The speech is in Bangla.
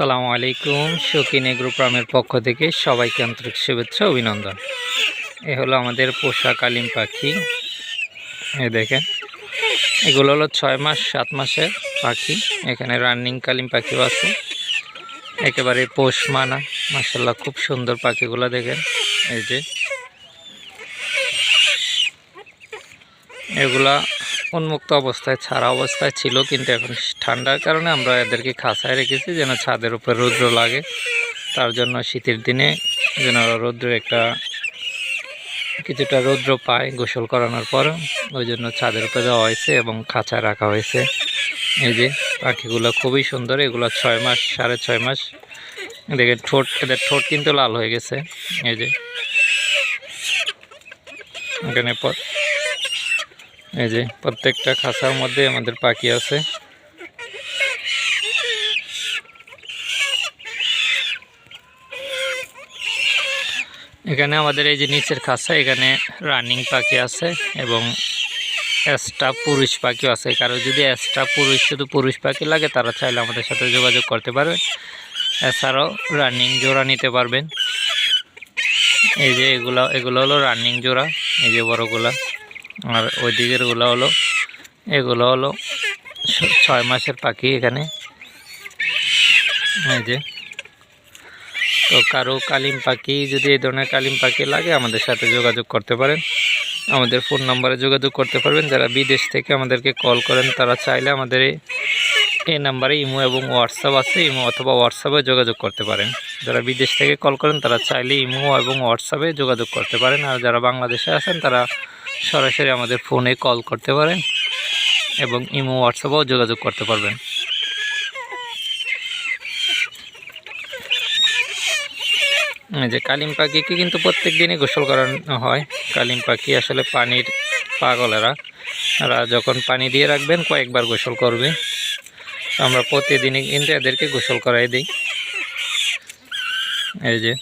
আসসালামু আলাইকুম। শৌখিন এগ্রো ফার্মের পক্ষ থেকে সবাইকে আন্তরিক শুভেচ্ছা, অভিনন্দন। এ হলো আমাদের পোষা কালিম পাখি। এ দেখেন, এগুলো হলো ছয় মাস, সাত মাসের পাখি। এখানে রানিং কালিম পাখিও আছে। একেবারে পোষ মানা। মাসাল্লাহ খুব সুন্দর পাখিগুলো দেখেন। এই যে, এগুলা উন্মুক্ত অবস্থায় ছাড়া অবস্থায় ছিল, কিন্তু এখন ঠান্ডার কারণে আমরা এদেরকে খাঁচায় রেখেছি, যেন ছাদের উপর রৌদ্র লাগে। তার জন্য শীতের দিনে যেন রৌদ্রের একটা কিছুটা রৌদ্র পায় গোসল করানোর পর, ওই জন্য ছাদের উপরে দেওয়া হয়েছে এবং খাঁচায় রাখা হয়েছে। এই যে পাখিগুলো খুবই সুন্দর, এগুলো ছয় মাস, সাড়ে ছয় মাস দেখেন ঠোঁট, এদের ঠোঁট কিন্তু লাল হয়ে গেছে। এই যে এখানে এই যে, প্রত্যেকটা খাঁচার মধ্যে আমাদের পাখি আছে। এখানে আমাদের এই যে নিচের খাঁচা, এখানে রানিং পাখি আছে এবং এক্সট্রা পুরুষ পাখিও আছে। কারও যদি এক্সট্রা পুরুষ, শুধু পুরুষ পাখি লাগে, তারা চাইলে আমাদের সাথে যোগাযোগ করতে পারবে এছাড়াও রানিং জোড়া নিতে পারবেন। এই যে এগুলো এগুলো হলো রানিং জোড়া, এই যে বড়গুলা। আর ওই দিকেরগুলো হলো, এগুলো হলো ছয় মাসের পাখি এখানে। এই যে। তো কারও কালিম পাখি, যদি এই ধরনের কালিম পাখি লাগে, আমাদের সাথে যোগাযোগ করতে পারেন। আমাদের ফোন নাম্বারে যোগাযোগ করতে পারবেন। যারা বিদেশ থেকে আমাদেরকে কল করেন, তারা চাইলে আমাদের এই- নাম্বারে ইমো এবং হোয়াটসঅ্যাপ আছে। ইমো অথবা হোয়াটসঅ্যাপে যোগাযোগ করতে পারেন। যারা বিদেশ থেকে কল করেন, তারা চাইলে ইমো এবং হোয়াটসঅ্যাপে যোগাযোগ করতে পারেন। আর যারা বাংলাদেশে আছেন, তারা সরাসরি আমাদের ফোনে কল করতে পারেন এবং ইমো, হোয়াটসঅ্যাপেও যোগাযোগ করতে পারবেন। যে কালিম পাখিকে কিন্তু প্রত্যেক দিনই গোসল করানো হয়। কালিম পাখি আসলে পানির পাগলেরা। এরা যখন পানি দিয়ে রাখবেন, কয়েকবার গোসল করবে। আমরা প্রতিদিনই কিন্তু এদেরকে গোসল করাই দিই। এই যে